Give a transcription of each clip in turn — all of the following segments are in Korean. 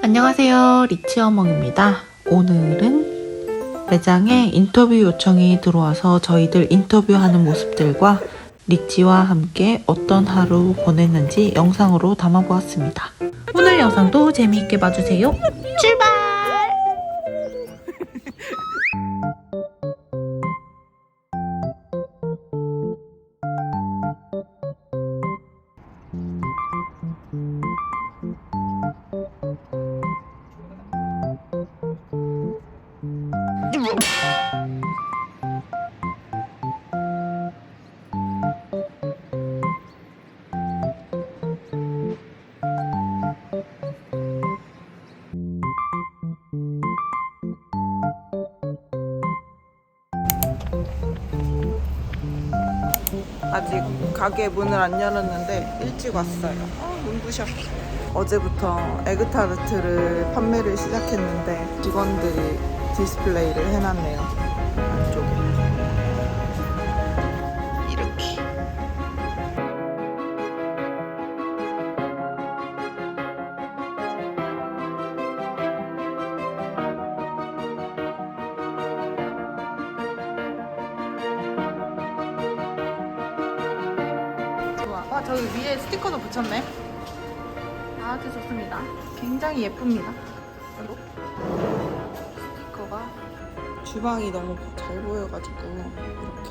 안녕하세요. 리치어멍입니다. 오늘은 매장에 인터뷰 요청이 들어와서 저희들 인터뷰하는 모습들과 리치와 함께 어떤 하루 보냈는지 영상으로 담아보았습니다. 오늘 영상도 재미있게 봐주세요. 출발! 아직 가게 문을 안 열었는데 일찍 왔어요. 아, 눈부셔. 어제부터 에그타르트를 판매를 시작했는데 직원들이 디스플레이를 해놨네요. 저기 위에 스티커도 붙였네. 아주 좋습니다. 굉장히 예쁩니다. 스티커가 주방이 너무 잘 보여가지고 이렇게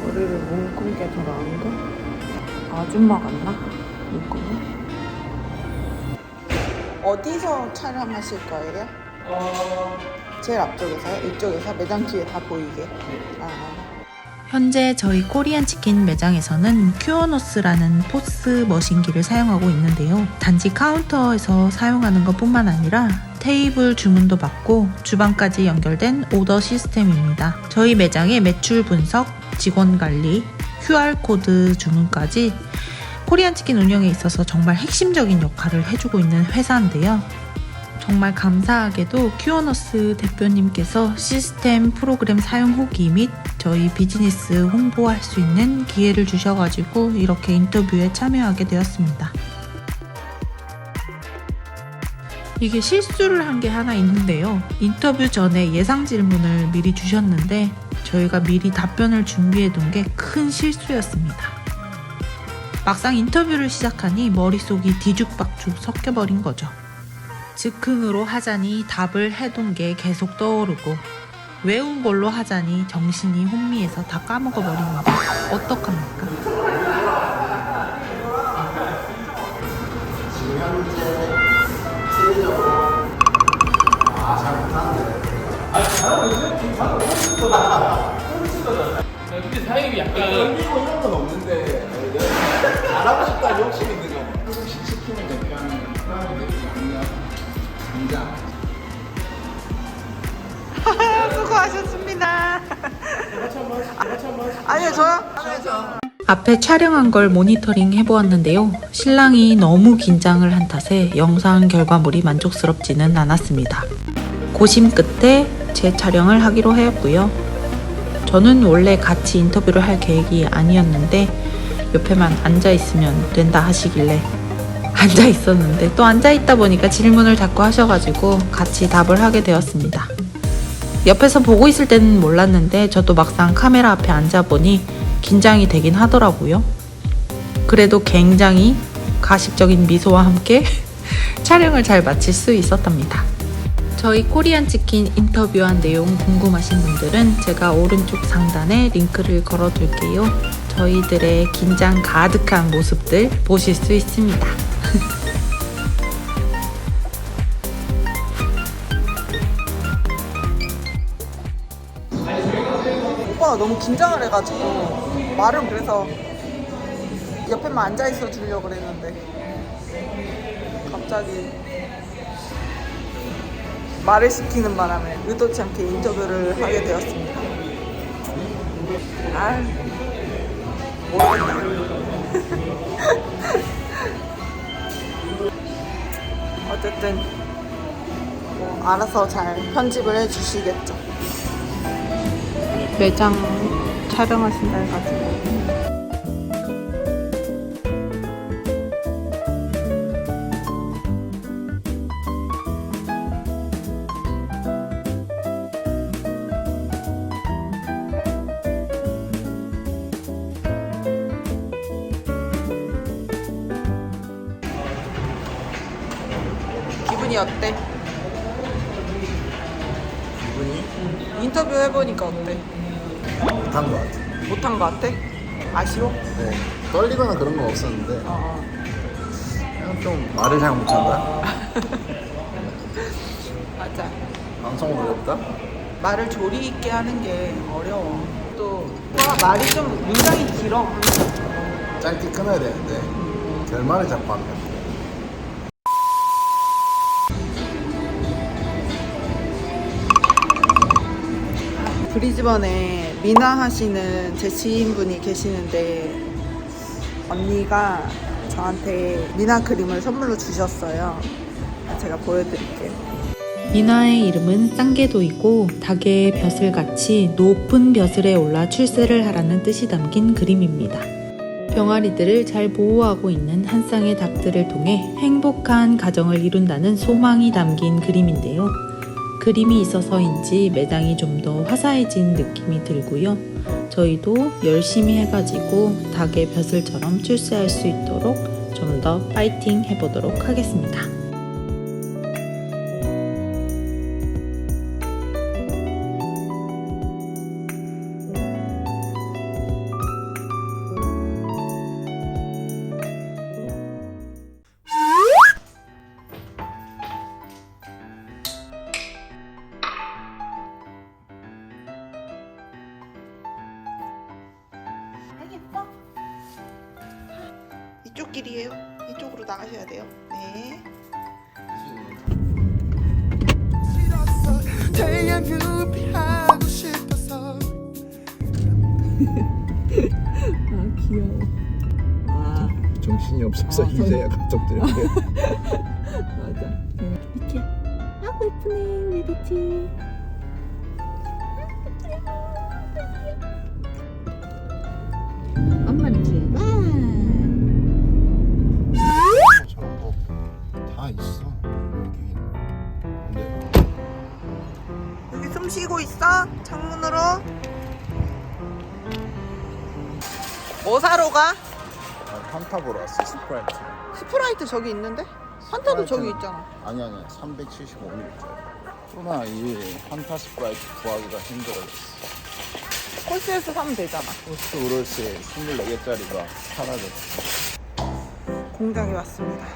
머리를 뭉끈게 돌아오는데 아줌마 같나? 묶으면 어디서 촬영하실 거예요? 제일 앞쪽에서요? 이쪽에서 매장 뒤에 다 보이게. 아, 현재 저희 코리안 치킨 매장에서는 큐어노스라는 포스 머신기를 사용하고 있는데요. 단지 카운터에서 사용하는 것 뿐만 아니라 테이블 주문도 받고 주방까지 연결된 오더 시스템입니다. 저희 매장의 매출 분석, 직원 관리, QR코드 주문까지 코리안 치킨 운영에 있어서 정말 핵심적인 역할을 해주고 있는 회사인데요. 정말 감사하게도 큐어너스 대표님께서 시스템 프로그램 사용 후기 및 저희 비즈니스 홍보할 수 있는 기회를 주셔가지고 이렇게 인터뷰에 참여하게 되었습니다. 이게 실수를 한 게 하나 있는데요. 인터뷰 전에 예상 질문을 미리 주셨는데 저희가 미리 답변을 준비해 둔 게 큰 실수였습니다. 막상 인터뷰를 시작하니 머릿속이 뒤죽박죽 섞여버린 거죠. 즉흥으로 하자니 답을 해둔 게 계속 떠오르고 외운 걸로 하자니 정신이 혼미해서 다 까먹어버립니다. 어떡합니까? 근데 사장님이 약간 떨리고 이런 건 없는데 잘하고 싶다는 욕심이 있는 거야. 조금씩 시키면 약간 사람이 되지 않냐. 긴장. 수고하셨습니다. 아니요, 저요? 앞에 촬영한 걸 모니터링 해보았는데요. 신랑이 너무 긴장을 한 탓에 영상 결과물이 만족스럽지는 않았습니다. 고심 끝에 재촬영을 하기로 하였고요. 저는 원래 같이 인터뷰를 할 계획이 아니었는데 옆에만 앉아 있으면 된다 하시길래 앉아 있었는데 또 앉아 있다 보니까 질문을 자꾸 하셔가지고 같이 답을 하게 되었습니다. 옆에서 보고 있을 때는 몰랐는데 저도 막상 카메라 앞에 앉아 보니 긴장이 되긴 하더라고요. 그래도 굉장히 가식적인 미소와 함께 촬영을 잘 마칠 수 있었답니다. 저희 코리안 치킨 인터뷰한 내용 궁금하신 분들은 제가 오른쪽 상단에 링크를 걸어 둘게요. 저희들의 긴장 가득한 모습들 보실 수 있습니다. 오빠가 너무 긴장을 해가지고 말을 그래서 옆에만 앉아 있어 주려고 그랬는데 갑자기 말을 시키는 바람에 의도치 않게 인터뷰를 하게 되었습니다. 아. 어쨌든 뭐 알아서 잘 편집을 해주시겠죠. 매장 촬영하신다 해가지고. 기분이 어때? 기분이 인터뷰 해보니까 어때? 못한 것 같아. 못한 거 같아? 아쉬워? 네. 떨리거나 그런 건 없었는데 어. 그냥 좀 말을 잘 못한다. 맞아. 방송 어렵다. 말을 조리 있게 하는 게 어려워. 또 와, 말이 좀 문장이 길어. 짧게 끊어야 되는데 결말을 자꾸 하면 브리즈번에 미나 하시는 제 지인분이 계시는데 언니가 저한테 미나 그림을 선물로 주셨어요. 제가 보여드릴게요. 미나의 이름은 쌍개도이고 닭의 벼슬같이 높은 벼슬에 올라 출세를 하라는 뜻이 담긴 그림입니다. 병아리들을 잘 보호하고 있는 한 쌍의 닭들을 통해 행복한 가정을 이룬다는 소망이 담긴 그림인데요. 그림이 있어서인지 매장이 좀 더 화사해진 느낌이 들고요. 저희도 열심히 해가지고 닭의 벼슬처럼 출세할 수 있도록 좀 더 파이팅 해보도록 하겠습니다. 이쪽 길이에요. 이쪽으로 나가셔야 돼요. 네. 태양을 피하고 싶어서 정신이 없어서 이제야 가족들. 리티 아고 예쁘네 우리 리티 숨 쉬고 있어? 창문으로. 뭐 사러 가? 아, 판타 보러 왔어 스프라이트. 스프라이트 저기 있는데? 판타도 저기 스프라이트는- 있잖아. 아니 아니 375ml. 그러나 이 판타 스프라이트 구하기가 힘들어졌어. 콜스에서 사면 되잖아. 포스트 우럴스에 24개짜리가 사라졌어. 공장에 왔습니다.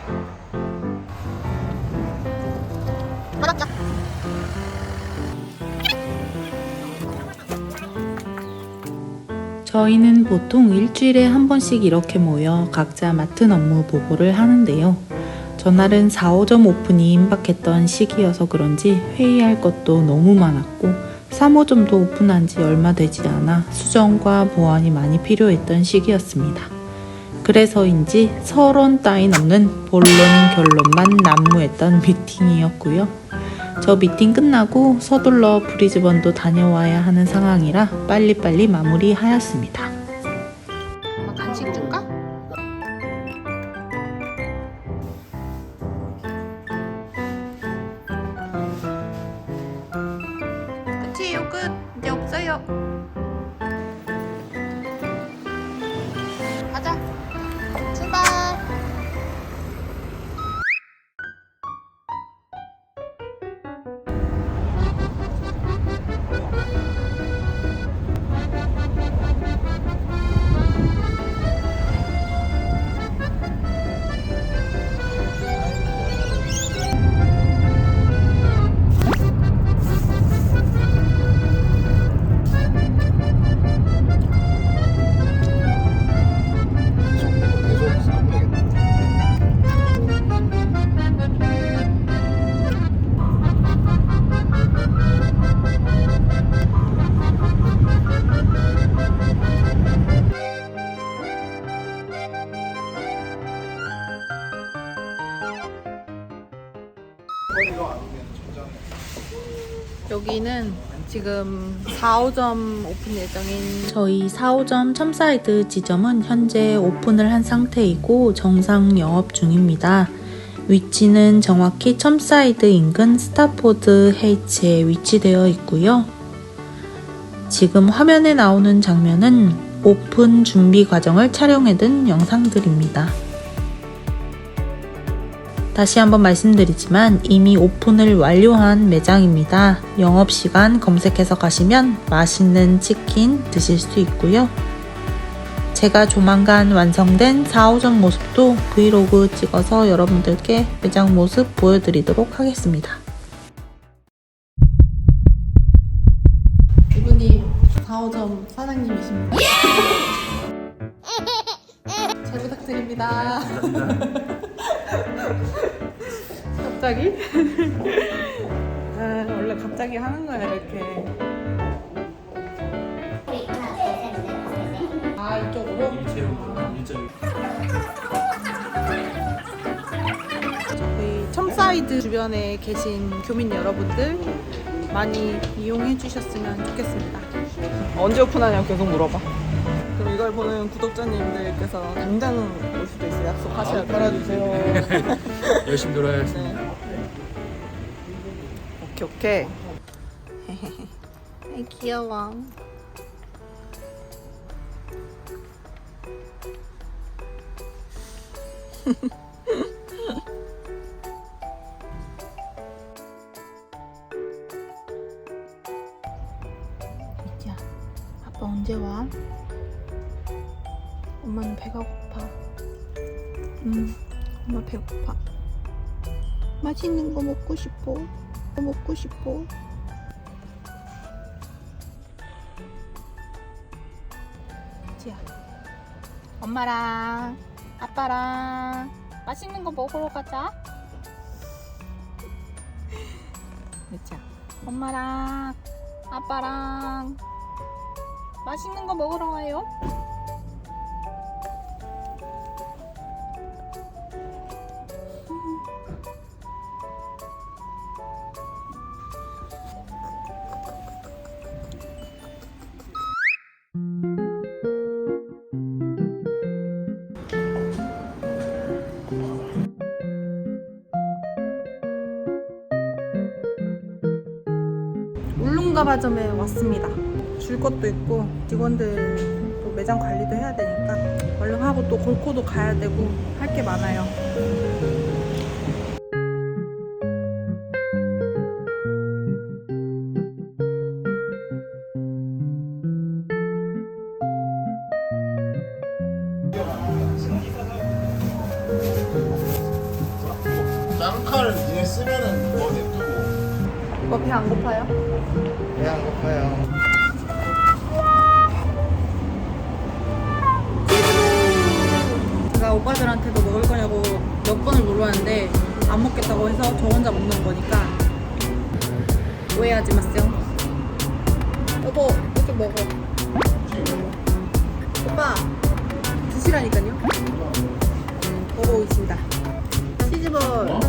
저희는 보통 일주일에 한 번씩 이렇게 모여 각자 맡은 업무 보고를 하는데요. 전날은 4, 5점 오픈이 임박했던 시기여서 그런지 회의할 것도 너무 많았고 3, 5점도 오픈한 지 얼마 되지 않아 수정과 보완이 많이 필요했던 시기였습니다. 그래서인지 서론 따윈 없는 본론 결론만 난무했던 미팅이었고요. 저 미팅 끝나고 서둘러 브리즈번도 다녀와야 하는 상황이라 빨리빨리 마무리하였습니다. 끝이에요 끝. 이제 없어요 지금 4, 5점 오픈 예정인 저희 4호점 첨사이드 지점은 현재 오픈을 한 상태이고 정상 영업 중입니다. 위치는 정확히 첨사이드 인근 스타포드 헤이츠에 위치되어 있고요. 지금 화면에 나오는 장면은 오픈 준비 과정을 촬영해둔 영상들입니다. 다시 한번 말씀드리지만 이미 오픈을 완료한 매장입니다. 영업시간 검색해서 가시면 맛있는 치킨 드실 수 있고요. 제가 조만간 완성된 4, 5점 모습도 브이로그 찍어서 여러분들께 매장 모습 보여드리도록 하겠습니다. 이분이 4, 5점 사장님이십니다. 잘 부탁드립니다. 갑자기? 아, 원래 갑자기 하는 거야 이렇게. 아 이쪽으로? 저희 첨사이드 주변에 계신 교민 여러분들 많이 이용해 주셨으면 좋겠습니다. 언제 오픈하냐고 계속 물어봐. 그럼 이걸 보는 구독자님들께서 당장 올 수도 있어요. 약속하셔야 돼요. 깔아주세요. 열심히 놀아야겠습니다. 네. 오케이 오케이. 아이 귀여워. 엄마는 배가 고파. 응, 엄마 배고파. 맛있는 거 먹고 싶어. 뭐 먹고 싶어. 지야, 엄마랑 아빠랑 맛있는 거 먹으러 가자. 그치야, 엄마랑 아빠랑 맛있는 거 먹으러 가요. 울릉가바점에 왔습니다. 줄 것도 있고 직원들 또 매장 관리도 해야 되니까 얼른 하고 또 골코도 가야 되고 할 게 많아요. 쌍칼을 니네 쓰면은 뭐 냅두고 오빠 배안 고파요? 배안 고파요. 제가 오빠들한테도 먹을 거냐고 몇 번을 물어봤는데 안 먹겠다고 해서 저 혼자 먹는 거니까 오해하지 마세요. 여보, 이렇게 먹어. 오빠, 드시라니까요. 먹어보겠습니다. 치즈볼. 어,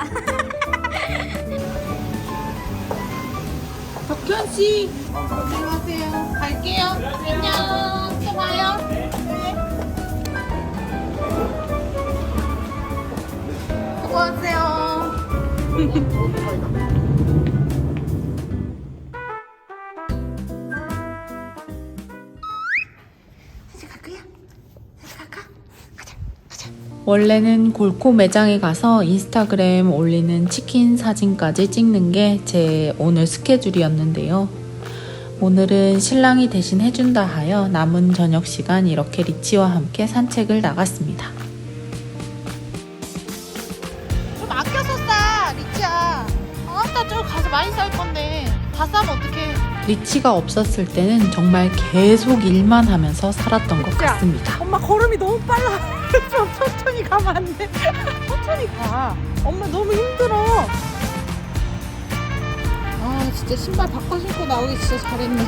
거야. 덕현 씨. 안녕하세요. 갈게요. 안녕. 또 봐요. 수고하세요. 원래는 골코 매장에 가서 인스타그램 올리는 치킨 사진까지 찍는 게 제 오늘 스케줄이었는데요. 오늘은 신랑이 대신 해준다 하여 남은 저녁 시간 이렇게 리치와 함께 산책을 나갔습니다. 좀 아껴서 싸 리치야 어, 아따 저 가서 많이 쌀 건데 다 싸면 어떡해 리치가 없었을 때는 정말 계속 일만 하면서 살았던 것 같습니다. 엄마 걸음이 너무 빨라. 좀 천천히 가면 안 돼. 천천히 가. 엄마 너무 힘들어. 아 진짜 신발 바꿔 신고 나오기 진짜 잘했네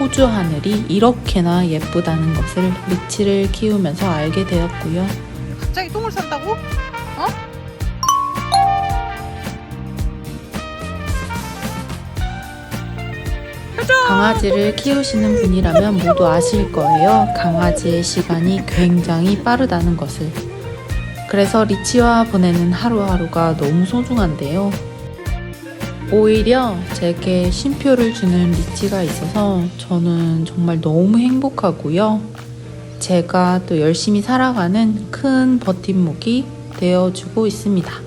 호주 하늘이 이렇게나 예쁘다는 것을 리치를 키우면서 알게 되었고요. 갑자기 똥을 싼다고? 어? 강아지를 키우시는 분이라면 모두 아실 거예요. 강아지의 시간이 굉장히 빠르다는 것을. 그래서 리치와 보내는 하루하루가 너무 소중한데요. 오히려 제게 쉼표를 주는 리치가 있어서 저는 정말 너무 행복하고요. 제가 또 열심히 살아가는 큰 버팀목이 되어주고 있습니다.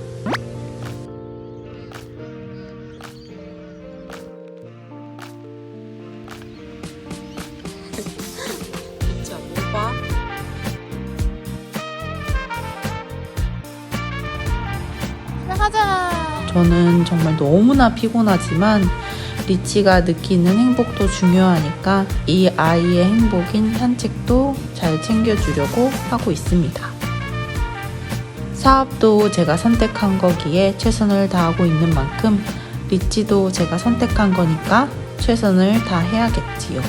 저는 정말 너무나 피곤하지만 리치가 느끼는 행복도 중요하니까 이 아이의 행복인 산책도 잘 챙겨주려고 하고 있습니다. 사업도 제가 선택한 거기에 최선을 다하고 있는 만큼 리치도 제가 선택한 거니까 최선을 다해야겠지요.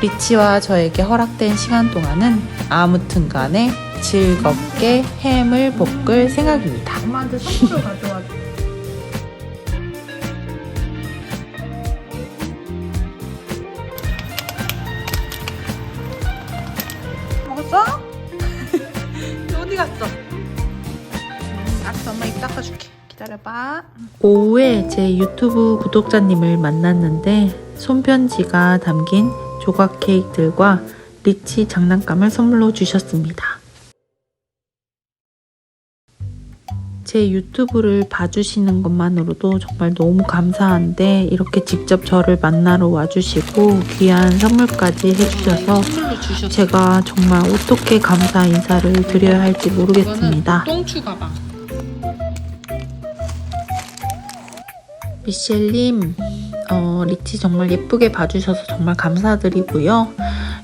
리치와 저에게 허락된 시간 동안은 아무튼 간에 즐겁게 햄을 볶을 생각입니다. 엄마한테 선물을 가져와. 먹었어? 어디 갔어? 음, 알았어, 엄마 입 닦아줄게. 기다려봐. 오후에 제 유튜브 구독자님을 만났는데 손편지가 담긴 조각 케이크들과 리치 장난감을 선물로 주셨습니다. 제 유튜브를 봐주시는 것만으로도 정말 너무 감사한데 이렇게 직접 저를 만나러 와주시고 귀한 선물까지 해주셔서 제가 정말 어떻게 감사 인사를 드려야 할지 모르겠습니다. 똥추 가방 미셸님, 어, 리치 정말 예쁘게 봐주셔서 정말 감사드리고요.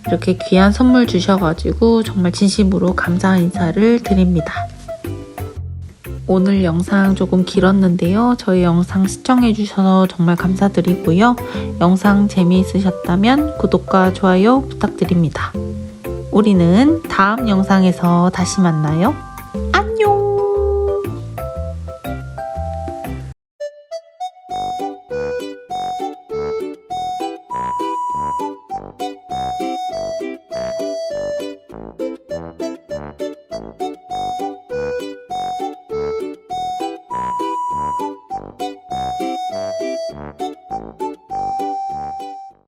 이렇게 귀한 선물 주셔가지고 정말 진심으로 감사 인사를 드립니다. 오늘 영상 조금 길었는데요. 저희 영상 시청해주셔서 정말 감사드리고요. 영상 재미있으셨다면 구독과 좋아요 부탁드립니다. 우리는 다음 영상에서 다시 만나요.